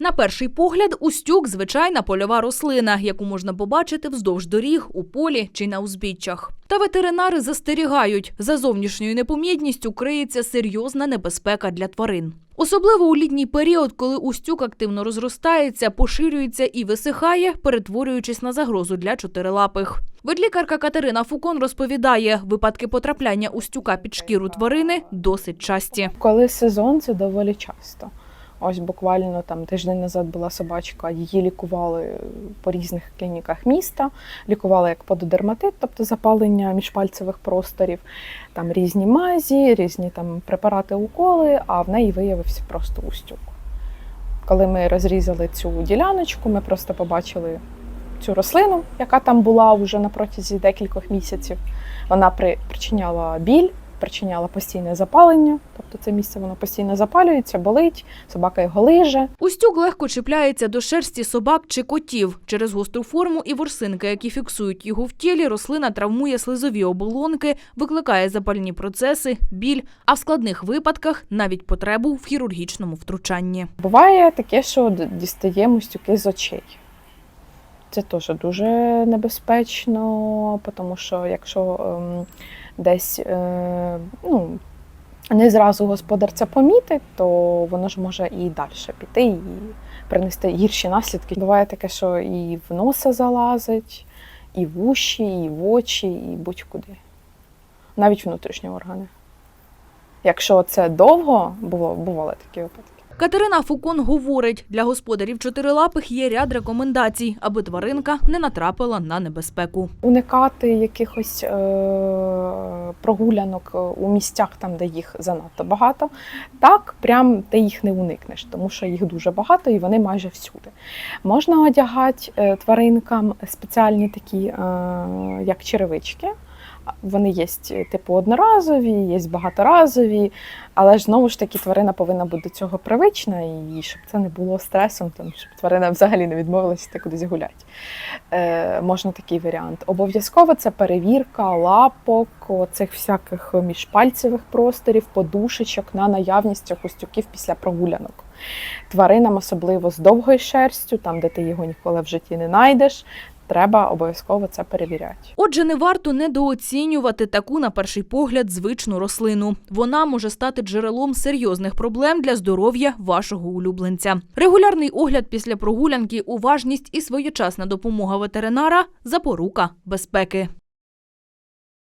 На перший погляд, устюк звичайна польова рослина, яку можна побачити вздовж доріг, у полі чи на узбіччях. Та ветеринари застерігають, за зовнішньою непомітністю криється серйозна небезпека для тварин. Особливо у літній період, коли устюк активно розростається, поширюється і висихає, перетворюючись на загрозу для чотирилапих. Ведлікарка Катерина Фукон розповідає, випадки потрапляння устюка під шкіру тварини досить часті. Коли сезон, це доволі часто. Ось буквально там тиждень назад була собачка, її лікували по різних клініках міста. Лікували як пододерматит, тобто запалення міжпальцевих просторів, там різні мазі, різні там препарати, уколи, а в неї виявився просто устюк. Коли ми розрізали цю діляночку, ми просто побачили цю рослину, яка там була вже на протязі декількох місяців. Вона при- причиняла біль, причиняла постійне запалення, тобто це місце воно постійно запалюється, болить, собака його лиже. Устюк легко чіпляється до шерсті собак чи котів. Через гостру форму і ворсинки, які фіксують його в тілі, рослина травмує слизові оболонки, викликає запальні процеси, біль, а в складних випадках навіть потребу в хірургічному втручанні. Буває таке, що д- дістає мустюки з очей. Це теж дуже небезпечно, тому що якщо ем, десь е, ну, не зразу господар це помітить, то воно ж може і далі піти і принести гірші наслідки. Буває таке, що і в носа залазить, і в уші, і в очі, і будь-куди. Навіть внутрішні органи. Якщо це довго, було, бували такі випадки. Катерина Фукон говорить, для господарів чотирилапих є ряд рекомендацій, аби тваринка не натрапила на небезпеку. уникати якихось е, прогулянок у місцях, там, де їх занадто багато. Так, прям ти їх не уникнеш, тому що їх дуже багато і вони майже всюди. Можна одягати е, тваринкам спеціальні такі, е, як черевички. Вони є типу одноразові, є багаторазові, але ж знову ж таки тварина повинна бути до цього привична, і щоб це не було стресом, там, щоб тварина взагалі не відмовилася кудись гуляти. Е, можна такий варіант. Обов'язково це перевірка лапок, цих всяких міжпальцевих просторів, подушечок на наявність цих устюків після прогулянок. Тваринам, особливо з довгою шерстю, там, де ти його ніколи в житті не знайдеш, треба обов'язково це перевіряти. Отже, не варто недооцінювати таку, на перший погляд, звичну рослину. Вона може стати джерелом серйозних проблем для здоров'я вашого улюбленця. Регулярний огляд після прогулянки, уважність і своєчасна допомога ветеринара запорука безпеки.